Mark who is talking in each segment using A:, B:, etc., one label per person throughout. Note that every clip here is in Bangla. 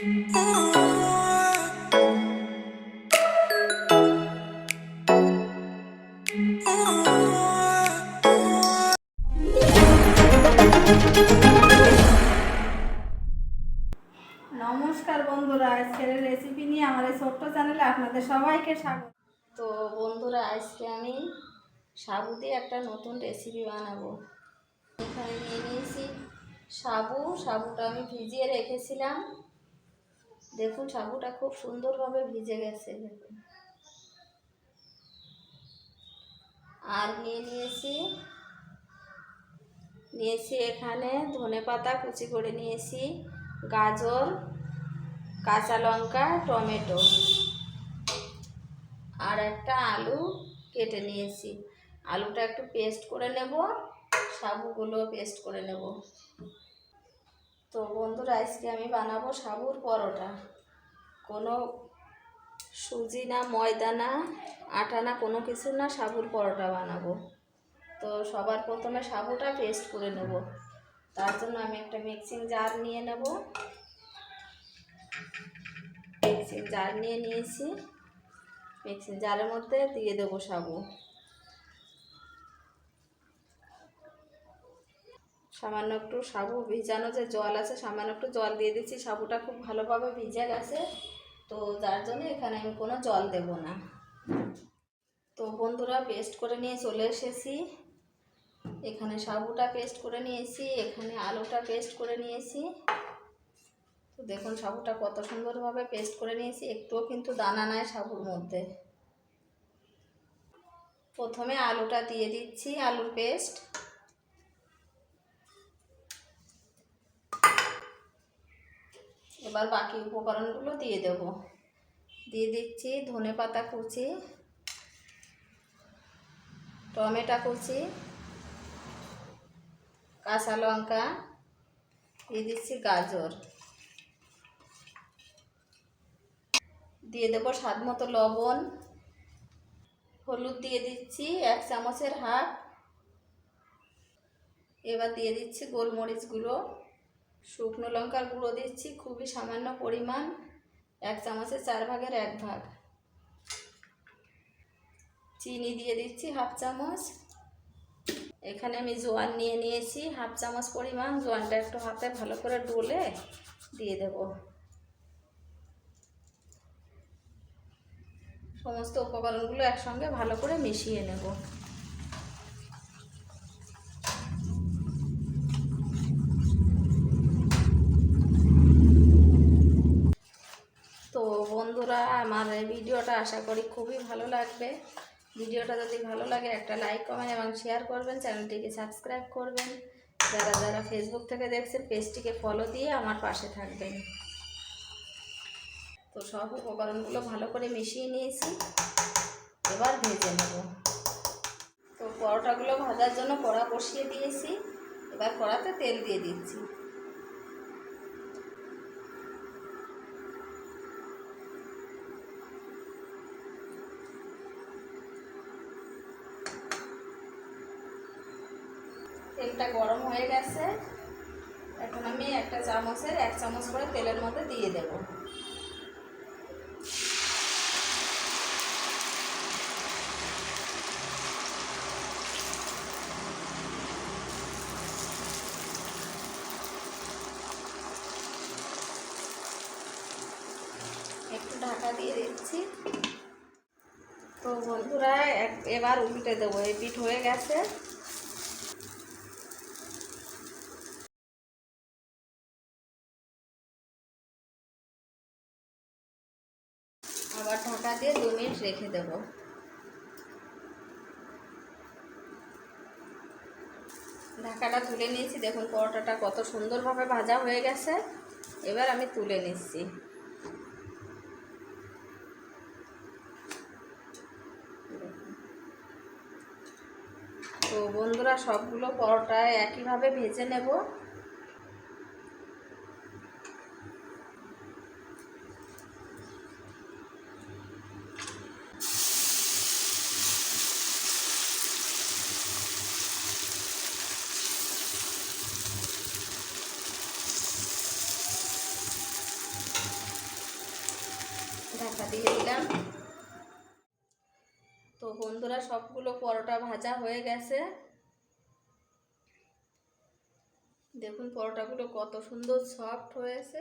A: নমস্কার বন্ধুরা আজকের রেসিপি নিয়ে আমার এই ছোট্ট চ্যানেলে আপনাদের সবাইকে স্বাগত।
B: তো বন্ধুরা, আজকে আমি সাবু দিয়ে একটা নতুন রেসিপি বানাবো। এখানে নিয়ে নিয়েছি সাবু। সাবুটা আমি ভিজিয়ে রেখেছিলাম। দেখুন সাবুটা খুব সুন্দরভাবে ভিজে গেছে, দেখুন। আর নিয়ে নিয়েছি নিয়েছি এখানে ধনে পাতা কুচি করে নিয়েছি, গাজর, কাঁচা লঙ্কা, টমেটো। আর একটা আলু কেটে নিয়েছি। আলুটা একটু পেস্ট করে নেব সাবুগুলো পেস্ট করে নেব। তো বন্ধুরা, আজকে আমি বানাবো সাবুর পরোটা। কোনো সুজি না, ময়দা না, আটা না, কোনো কিছু না সাবুর পরোটা বানাবো। তো সবার প্রথমে সাবুটা পেস্ট করে নেব। তার জন্য আমি একটা মিক্সিং জার নিয়ে নেব। মিক্সিং জার নিয়ে নিয়েছি। মিক্সিং জারের মধ্যে দিয়ে দেবো সাবু। সামান্য একটু সাবু ভিজানো যে জল আছে, সামান্য একটু জল দিয়ে দিচ্ছি। সাবুটা খুব ভালোভাবে ভিজে গেছে, তো যার জন্য এখানে আমি কোনো জল দেব না। তো বন্ধুরা, পেস্ট করে নিয়ে চলে এসেছি। এখানে সাবুটা পেস্ট করে নিয়েছি, এখানে আলুটা পেস্ট করে নিয়েছি। তো দেখুন, সাবুটা কত সুন্দরভাবে পেস্ট করে নিয়েছি। একটুও কিন্তু দানা নাই সাবুর মধ্যে। প্রথমে আলুটা দিয়ে দিচ্ছি, আলুর পেস্ট। এবার বাকি উপকরণগুলো দিয়ে দেব। দিয়ে দিচ্ছি ধনে পাতা কুচি, টমেটো কুচি, কাঁচা লঙ্কা, দিয়ে দিচ্ছি গাজর। দিয়ে দেবো স্বাদ মতো লবণ। হলুদ দিয়ে দিচ্ছি এক চামচের হাফ। এবার দিয়ে দিচ্ছি গোলমরিচগুলো। শুকনো লঙ্কার গুঁড়ো দিচ্ছি, খুবই সামান্য পরিমাণ, এক চামচের চার ভাগের এক ভাগ। চিনি দিয়ে দিচ্ছি হাফ চামচ। এখানে আমি জোয়ান নিয়ে নিয়েছি, হাফ চামচ পরিমাণ। জোয়ানটা একটু হাতে ভালো করে ডলে দিয়ে দেব। সমস্ত উপকরণগুলো একসঙ্গে ভালো করে মিশিয়ে নেব তো বন্ধুরা আমার এই ভিডিওটা আশা করি খুবই ভালো লাগবে। ভিডিওটা যদি ভালো লাগে একটা লাইক কমেন্ট এবং শেয়ার করবেন। চ্যানেলটিকে সাবস্ক্রাইব করবেন। যারা যারা ফেসবুক থেকে দেখছেন, পেজটিকে ফলো দিয়ে আমার পাশে থাকবেন। তো সব উপকরণগুলো ভালো করে মিশিয়ে নিয়েছি। এবার ভেজে নেব। তো পরোটাগুলো ভাজার জন্য কড়া বসিয়ে দিয়েছি। এবার কড়াতে তেল দিয়ে দিচ্ছি। তেলটা গরম হয়ে গেছে। এখন আমি একটা চামচের, এক চামচ করে তেলের মধ্যে দিয়ে দেব। একটু ঢাকা দিয়ে দিচ্ছি। তো বন্ধুরা এবার উল্টে দেবো, এই পিঠ হয়ে গেছে আবার ঢাকা দিয়ে দু মিনিট রেখে দেব। ঢাকাটা তুলে নিয়েছি। দেখুন, পরোটাটা কত সুন্দরভাবে ভাজা হয়ে গেছে। এবার আমি তুলে নিচ্ছি। তো বন্ধুরা, সবগুলো পরোটা একইভাবে ভেজে নেব দিয়ে দিলাম তো বন্ধুরা সবগুলো পরোটা ভাজা হয়ে গেছে। দেখুন পরোটাগুলো কত সুন্দর সফট হয়েছে।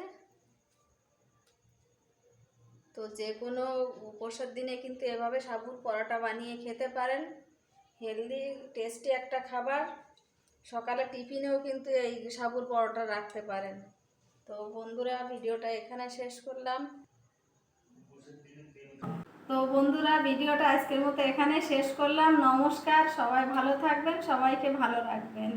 B: তো যে কোনো উপোসের দিনে কিন্তু এভাবে সাবুর পরোটা বানিয়ে খেতে পারেন। হেলদি, টেস্টি একটা খাবার। সকালে টিফিনেও কিন্তু এই সাবুর পরোটা রাখতে পারেন। তো বন্ধুরা, ভিডিওটা এখানে শেষ করলাম।
A: তো বন্ধুরা, ভিডিওটা আজকের মতো এখানে শেষ করলাম। নমস্কার, সবাই ভালো থাকবেন, সবাইকে ভালো রাখবেন।